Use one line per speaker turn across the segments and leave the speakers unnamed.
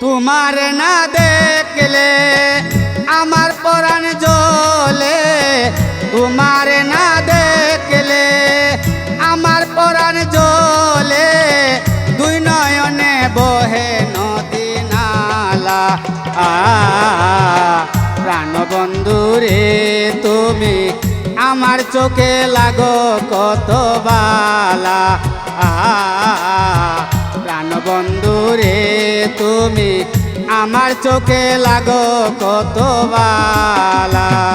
তোমার না দেখলে আমার পরাণ জ্বলে। তোমার না দেখলে আমার পরাণ জ্বলে। দুই নয়নে বহে নদী নালা। আ প্রাণবন্ধু রে তুমি, আমার চোখে লাগো কত বালা। আ প্রাণবন্ধু রে তুমি আমার চোখে লাগো কত বালা।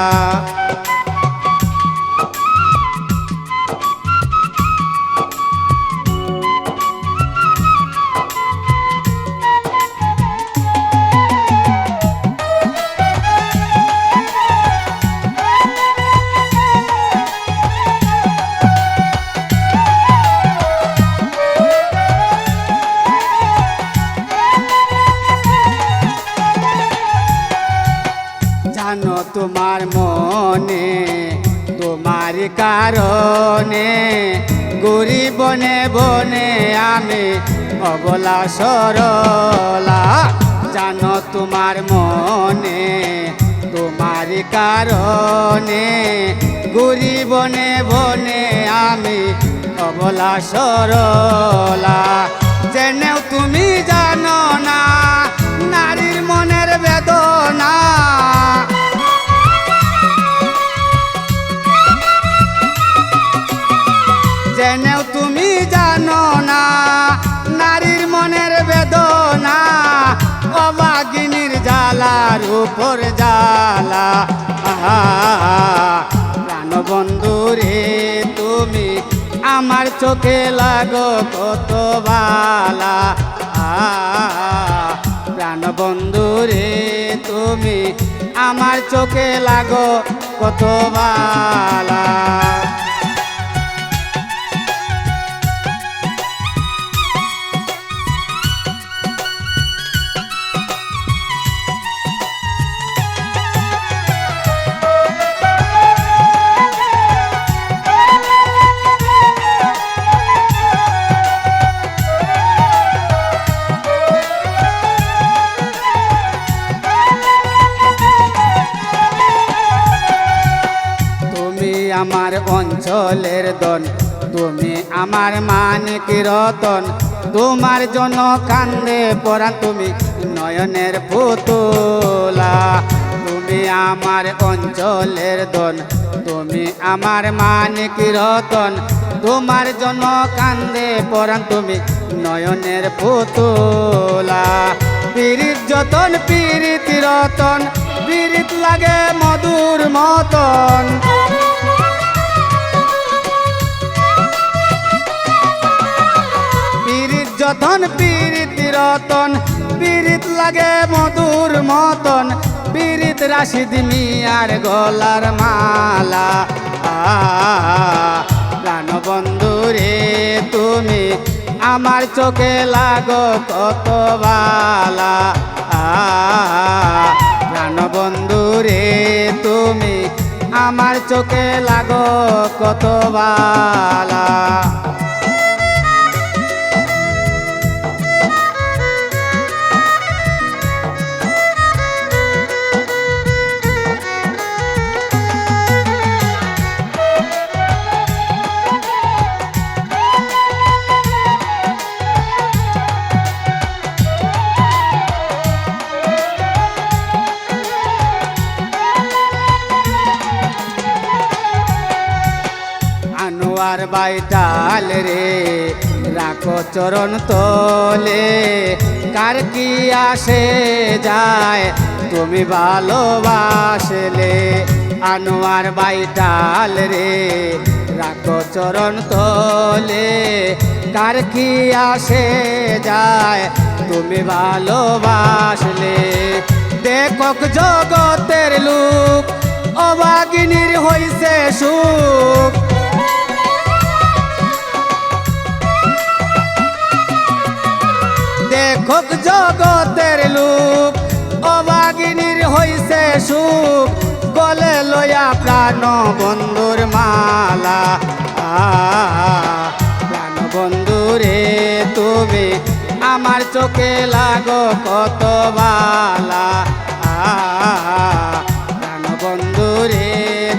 তোমার মনে, তোমার কারণে গরি বনে বনে আমি অবলা সরলা। জানো তোমার মনে, তোমার কারণে গরি বনে বনে আমি অবলা সরলা। জেনেও তুমি জানো না, নারীর মনের বেদনা। উপর জ্বালা। আহা প্রাণবন্ধু রে, তুমি আমার চোখে লাগো কত বালা। প্রাণবন্ধু রে, তুমি আমার চোখে লাগো কত বালা। আমার অঞ্চলের দন তুমি আমার মানিক রতন। তোমার জন্য কান্দে পড়া তুমি নয়নের পুতুলা। তুমি আমার অঞ্চলের দন তুমি আমার মানিক রতন। তোমার জন্য কান্দে পড়ান তুমি নয়নের পুতুলা। পীড়িত যতন পীড়িত রতন। পীড়িত লাগে মধুর মতন। যতন পীড়িত রতন, পীড়িত লাগে মধুর মতন, পীড়িত রাশিদ মিয়ার গলার মালা। প্রাণবন্ধু রে, তুমি আমার চোখে লাগো কত বালা। প্রাণবন্ধু রে, তুমি আমার চোখে লাগো কত বালা। বাইটাল রে। রাখো চরণ তোলে, কার কি আসে যায়, তুমি ভালোবাসলে। আনোয়ার বাইটাল রে, রাখো চরণ তোলে, কার কি আসে যায়, তুমি ভালোবাসলে। দেখক জগতের লোক, অবাগিনীর হইছে সুখ। দেখক জগতের লোক। অবাগিনীর হইছে সুখ। গলে লয়া প্রাণ বন্ধুর মালা। প্রাণ বন্ধু রে তুমি আমার চোখে লাগো কত বালা। প্রাণ বন্ধু রে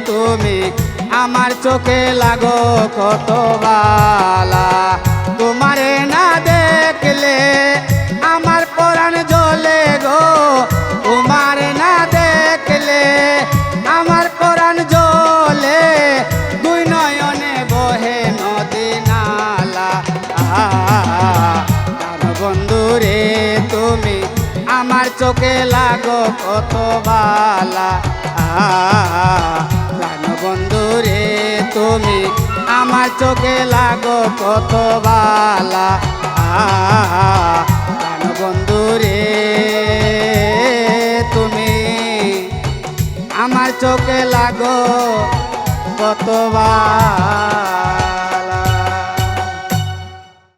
তুমি আমার চোখে লাগো কত বালা। কত বালা। প্রাণ বন্ধু রে, তুমি আমার চোখে লাগো কত বালা। প্রাণ বন্ধু রে, তুমি আমার চোখে লাগো কতবার